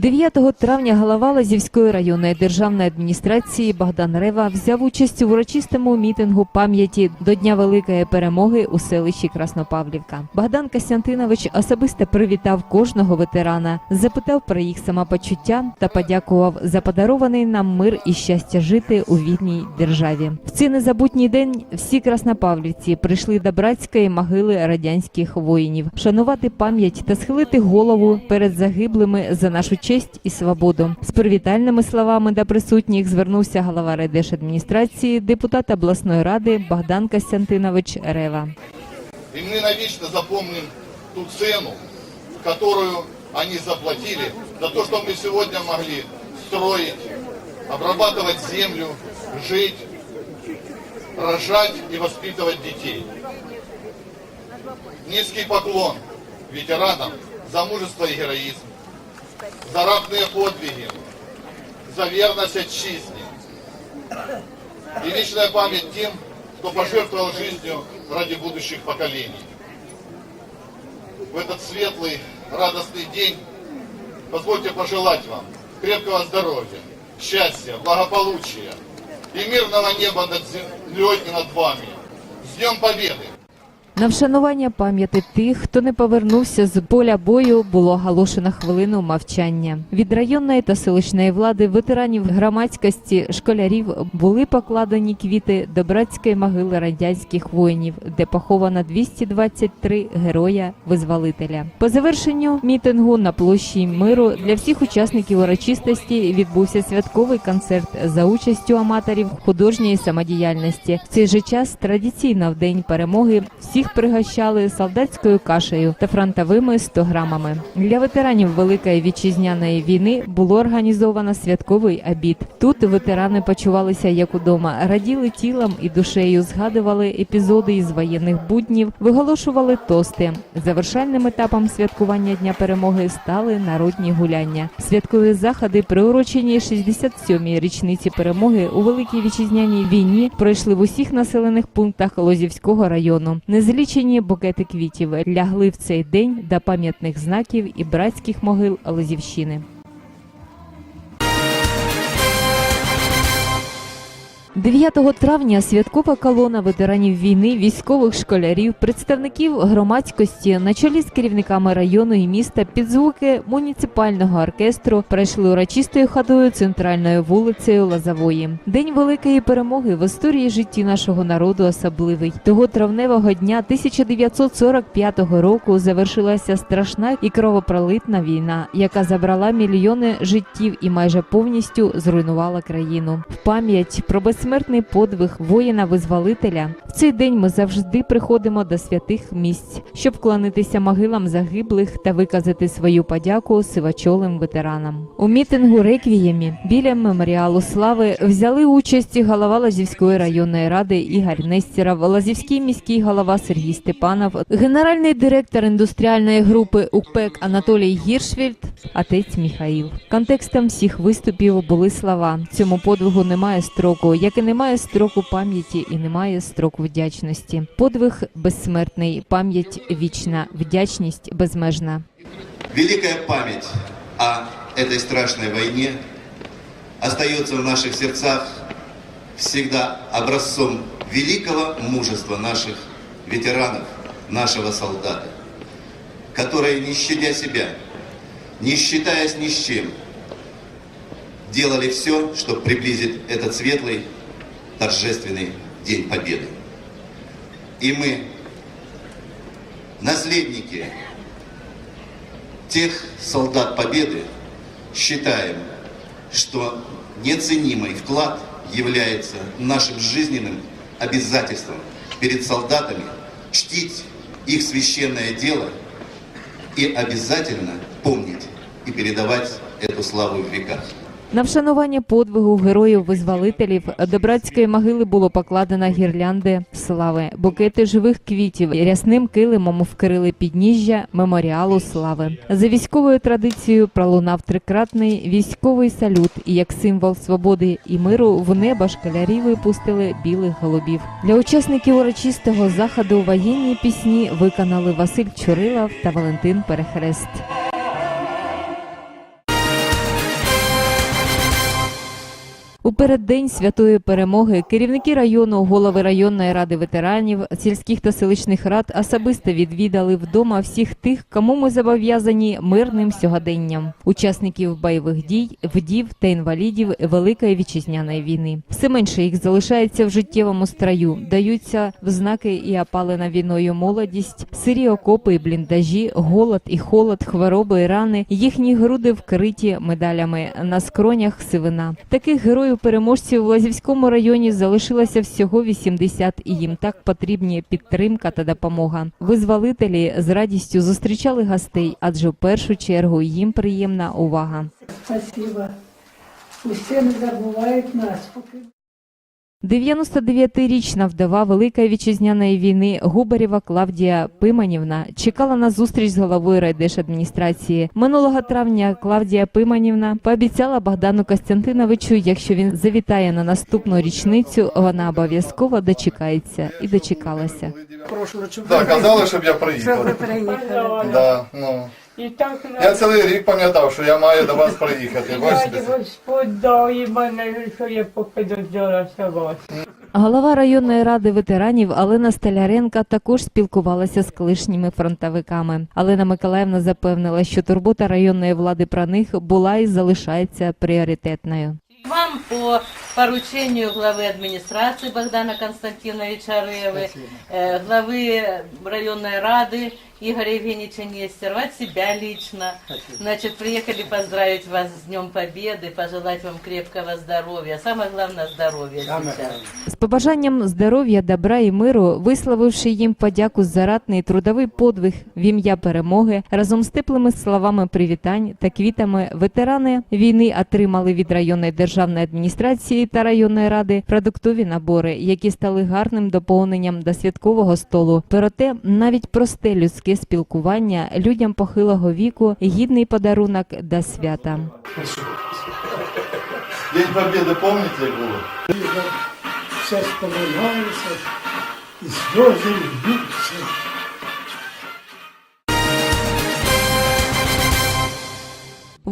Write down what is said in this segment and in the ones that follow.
9 травня голова Лазівської районної державної адміністрації Богдан Рева взяв участь у урочистому мітингу пам'яті до Дня Великої перемоги у селищі Краснопавлівка. Богдан Костянтинович особисто привітав кожного ветерана, запитав про їх самопочуття та подякував за подарований нам мир і щастя жити у вільній державі. В цей незабутній день всі краснопавлівці прийшли до братської могили радянських воїнів, шанувати пам'ять та схилити голову перед загиблими за нашу честь і свободу. З привітальними словами до присутніх звернувся голова райдержадміністрації, депутат обласної ради Богдан Костянтинович Рева. И мы навечно запомним ту цену, которую они заплатили за то, что мы сегодня могли строить, обрабатывать землю, жить, рожать и воспитывать детей. Низкий поклон ветеранам за мужество и героизм, За ратные подвиги, за верность отчизне. И вечная память тем, кто пожертвовал жизнью ради будущих поколений. В этот светлый, радостный день позвольте пожелать вам крепкого здоровья, счастья, благополучия и мирного неба над землей и над вами. С Днем Победы! На вшанування пам'яті тих, хто не повернувся з поля бою, було оголошено хвилину мовчання. Від районної та селищної влади, ветеранів громадськості, школярів були покладені квіти до братської могили радянських воїнів, де поховано 223 героя-визволителя. По завершенню мітингу на площі миру для всіх учасників урочистості відбувся святковий концерт за участю аматорів художньої самодіяльності. В цей же час традиційно в день перемоги всіх пригощали солдатською кашею та фронтовими 100 грамами. Для ветеранів Великої вітчизняної війни було організовано святковий обід. Тут ветерани почувалися як удома, раділи тілом і душею, згадували епізоди із воєнних буднів, виголошували тости. Завершальним етапом святкування Дня перемоги стали народні гуляння. Святкові заходи, приурочені 67-й річниці перемоги у Великій вітчизняній війні, пройшли в усіх населених пунктах Лозівського району. Незлічені букети квітів лягли в цей день до пам'ятних знаків і братських могил Лозівщини. 9 травня святкова колона ветеранів війни, військових школярів, представників громадськості на чолі з керівниками району і міста під звуки муніципального оркестру пройшли урочистою ходою центральною вулицею Лозової. День великої перемоги в історії житті нашого народу особливий. Того травневого дня 1945 року завершилася страшна і кровопролитна війна, яка забрала мільйони життів і майже повністю зруйнувала країну. В пам'ять про безсмертний подвиг воїна-визволителя. В цей день ми завжди приходимо до святих місць, щоб вклонитися могилам загиблих та виказати свою подяку сивачолим ветеранам. У мітингу реквіємі біля меморіалу слави взяли участь голова Лазівської районної ради Ігор Нестеров, Лазівський міський голова Сергій Степанов, генеральний директор індустріальної групи УПЕК Анатолій Гіршвельд, отець Міхаїл. Контекстом всіх виступів були слова: цьому подвигу немає строку, як і немає строку пам'яті і немає строку вдячності. Подвиг безсмертний, пам'ять вічна, вдячність безмежна. Великая память о этой страшной войне остается в наших сердцах всегда образцом великого мужества наших ветеранов, нашего солдата, которые, не щадя себя, не считаясь ни с чем, делали все, чтобы приблизить этот светлый, торжественный День Победы. И мы, наследники тех солдат Победы считаем, что неоценимый вклад является нашим жизненным обязательством перед солдатами чтить их священное дело и обязательно помнить и передавать эту славу в веках. На вшанування подвигу героїв-визволителів до братської могили було покладено гірлянди слави, букети живих квітів рясним килимом вкрили підніжжя меморіалу слави. За військовою традицією пролунав трикратний військовий салют, і як символ свободи і миру в небо школярі випустили білих голубів. Для учасників урочистого заходу воєнні пісні виконали Василь Чурилов та Валентин Перехрест. У переддень святої перемоги керівники району, голови районної ради ветеранів, сільських та селищних рад особисто відвідали вдома всіх тих, кому ми зобов'язані мирним сьогоденням, учасників бойових дій, вдів та інвалідів Великої вітчизняної війни. Все менше їх залишається в життєвому строю, даються в знаки і опалена війною молодість, сирі окопи і бліндажі, голод і холод, хвороби і рани. Їхні груди вкриті медалями на скронях сивина. Таких героїв-переможців в Лазівському районі залишилося всього 80, і їм так потрібні підтримка та допомога. Визволителі з радістю зустрічали гостей, адже в першу чергу їм приємна увага. Спасибо. Усі не забувають нас. Поки 99-річна вдова Великої вітчизняної війни Губарєва Клавдія Пиманівна чекала на зустріч з головою райдержадміністрації. Минулого травня Клавдія Пиманівна пообіцяла Богдану Костянтиновичу, якщо він завітає на наступну річницю, вона обов'язково дочекається і дочекалася. прошу, щоб Да, казали, щоб я щоб ви приїхав. приїхали. Да, ну. І так Я цілий рік пам'ятав, що я маю до вас приїхати. раді Бачите? Господь дав і мене, що я поки дождалася вас. Голова районної ради ветеранів Алена Столяренка також спілкувалася з колишніми фронтовиками. Алена Миколаївна запевнила, що турбота районної влади про них була і залишається пріоритетною. Вам по поручению главы администрации Богдана Константиновича Ревы, э, главы районной рады Игоря Евгеньевича Нестерова, от себя лично. Значит, приехали поздравить вас с Днем Победы, пожелать вам крепкого здоровья. Самое главное здоровье сейчас. З побажанням здоров'я, добра і миру, висловивши їм подяку за ратний трудовий подвиг в ім'я перемоги, разом з теплими словами привітань та квітами ветерани війни отримали від районної державної адміністрації та районної ради продуктові набори, які стали гарним доповненням до святкового столу. Проте навіть просте людське спілкування людям похилого віку гідний подарунок до свята. День Побєди, пам'ятаєте, як було? Все споминається, і сльози льються.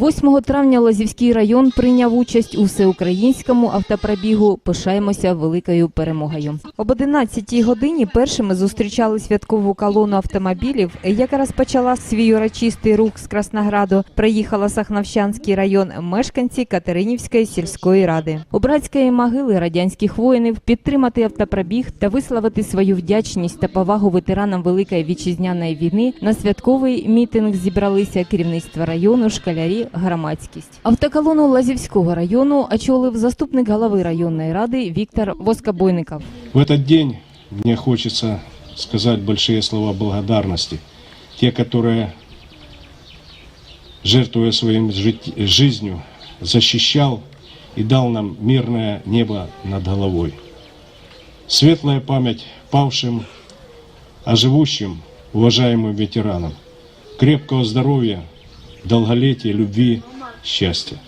8 травня Лозівський район прийняв участь у всеукраїнському автопробігу Пишаємося великою перемогою. Об 11 годині першими зустрічали святкову колону автомобілів, яка розпочала свій урочистий рух з Краснограду. Приїхала Сахновщанський район мешканці Катеринівської сільської ради. У братської могили радянських воїнів підтримати автопробіг та висловити свою вдячність та повагу ветеранам Великої вітчизняної війни на святковий мітинг зібралися керівництво району, школярі, громадськість. Автоколону Лазівського району очолив заступник голови районної ради Віктор Воскобойников. В этот день мне хочется сказать большие слова благодарности. Те, которые, жертвуя своим жит- жизнью, защищал и дал нам мирное небо над головой. Светлая память павшим, а живущим, уважаемым ветеранам. Крепкого здоровья, долголетия, любви, счастья.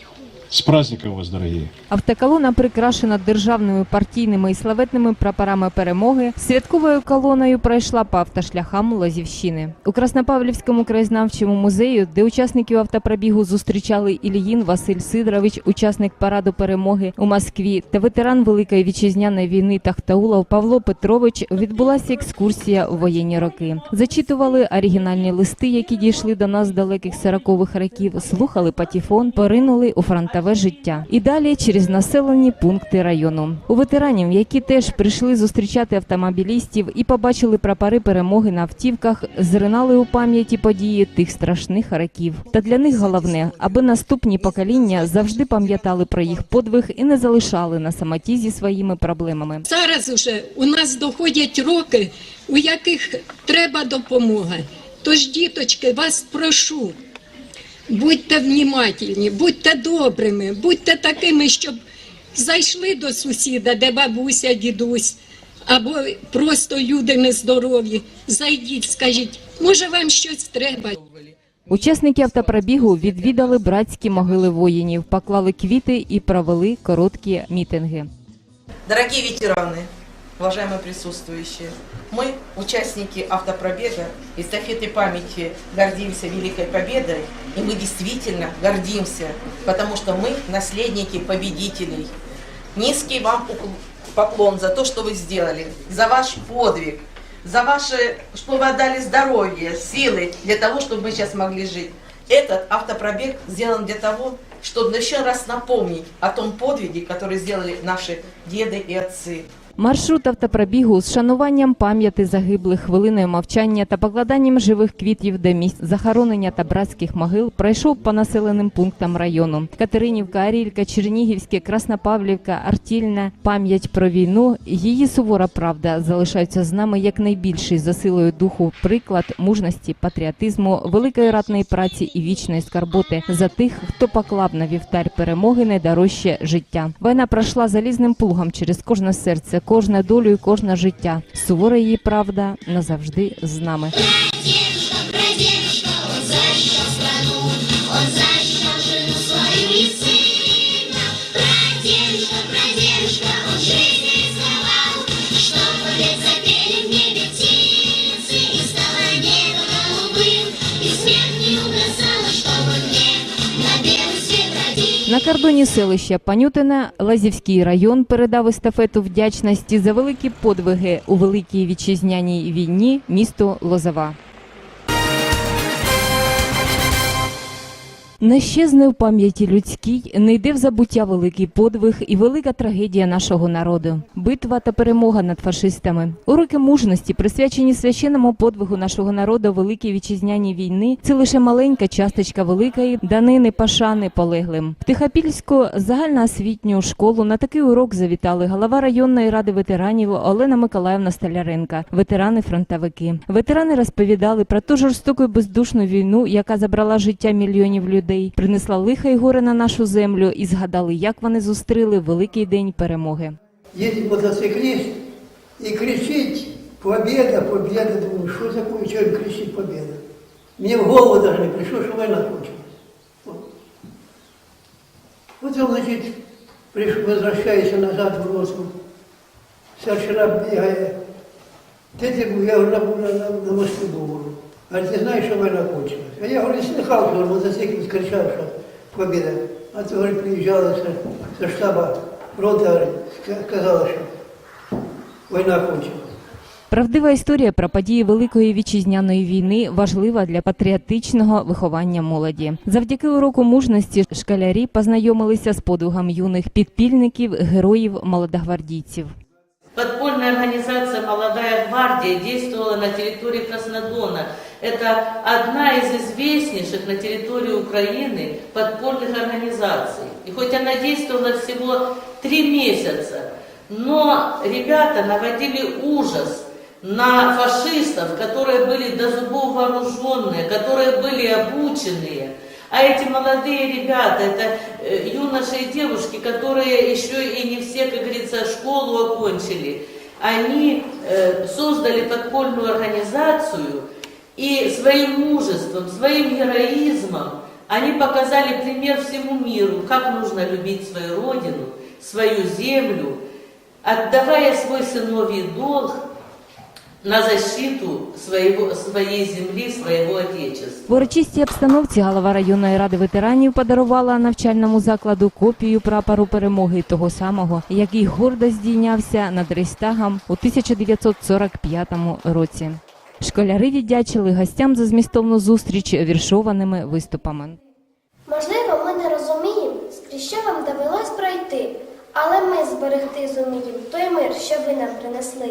С праздником вас, дорогие! Автоколона прикрашена державними партійними і славетними прапорами перемоги. Святковою колоною пройшла по автошляхам Лозівщини. У Краснопавлівському краєзнавчому музею, де учасників автопробігу зустрічали Ільїн Василь Сидорович, учасник параду перемоги у Москві, та ветеран Великої вітчизняної війни Тахтаулов Павло Петрович, відбулася екскурсія у воєнні роки. Зачитували оригінальні листи, які дійшли до нас з далеких сорокових років, слухали патіфон, поринули у фронтове життя. І далі через населені пункти району. У ветеранів, які теж прийшли зустрічати автомобілістів і побачили прапори перемоги на автівках, зринали у пам'яті події тих страшних років. Та для них головне, аби наступні покоління завжди пам'ятали про їх подвиг і не залишали на самоті зі своїми проблемами. Зараз уже у нас доходять роки, у яких треба допомога. Тож, діточки, вас прошу, будьте внімательні, будьте добрими, будьте такими, щоб зайшли до сусіда, де бабуся, дідусь, або просто люди нездорові. Зайдіть, скажіть, може вам щось треба. Учасники автопробігу відвідали братські могили воїнів, поклали квіти і провели короткі мітинги. Дорогие ветераны, уважаемые присутствующие, мы, участники автопробега, эстафеты памяти, гордимся Великой Победой, и мы действительно гордимся, потому что мы наследники победителей. низкий вам поклон за то, что вы сделали, за ваш подвиг, за ваше, что вы отдали здоровье, силы для того, чтобы мы сейчас могли жить. Этот автопробег сделан для того, чтобы еще раз напомнить о том подвиге, который сделали наши деды и отцы. Маршрут автопробігу з шануванням пам'яті загиблих хвилиною мовчання та покладанням живих квітів до місць захоронення та братських могил пройшов по населеним пунктам району. Катеринівка, Арілька, Чернігівське, Краснопавлівка, Артільна, пам'ять про війну. Її сувора правда залишаються з нами як найбільший за силою духу приклад мужності, патріотизму, великої ратної праці і вічної скарботи за тих, хто поклав на вівтар перемоги найдорожче життя. Війна пройшла залізним плугом через кожне серце, кожне долю і кожне життя. Сувора її правда назавжди з нами. Кордоні селища Панютина Лазівський район передав естафету вдячності за великі подвиги у великій вітчизняній війні місту Лозова. Не щезне в пам'яті людській, не йде в забуття великий подвиг і велика трагедія нашого народу. Битва та перемога над фашистами. Уроки мужності, присвячені священному подвигу нашого народу великій вітчизняній війни, це лише маленька часточка великої данини пашани полеглим. В Тихопільську загальноосвітню школу на такий урок завітали голова районної ради ветеранів Олена Миколаївна Столяренка, ветерани-фронтовики. Ветерани розповідали про ту жорстоку і бездушну війну, яка забрала життя мільйонів людей, принесла лиха й горе на нашу землю і згадали, як вони зустріли великий день перемоги. Едет мотоциклист и кричит «Победа, победа!» Думаю, что такое, что он кричит «Победа?» Мне в голову даже не пришло, что война кончилась. Вот, вот он, значит, пришел, возвращается назад в Росу. Старшина бегает. Ты, ты, был?» я уже на, на, на, на мосту был. говорю. Говорит, ты знаешь, что война кончилась? А я, говорю, слыхал, что мотоциклист кричал, что победа. А то, говорит, приезжала со, со штаба фронта, говорит, ска- сказала, что война кончилась. Правдива історія про події Великої вітчизняної війни важлива для патріотичного виховання молоді. Завдяки уроку мужності школярі познайомилися з подвигом юних підпільників, героїв молодогвардійців. Подпольная организация «Молодая гвардия» действовала на территории Краснодона. Это одна из известнейших на территории Украины подпольных организаций. И хоть она действовала всего три месяца, но ребята наводили ужас на фашистов, которые были до зубов вооруженные, которые были обученные. А эти молодые ребята, это э, юноши и девушки, которые еще и не все, как говорится, школу окончили, они э, создали подпольную организацию и своим мужеством, своим героизмом они показали пример всему миру, как нужно любить свою родину, свою землю, отдавая свой сыновий долг на защиту своего, своей земли, своего Отечества. В урочистій обстановці голова районної ради ветеранів подарувала навчальному закладу копію прапору перемоги того самого, який гордо здійнявся над Рейстагом у 1945 році. Школяри віддячили гостям за змістовну зустріч віршованими виступами. Можливо, ми не розуміємо, скрізь що вам довелось пройти, але ми зберегти зуміємо той мир, що ви нам принесли.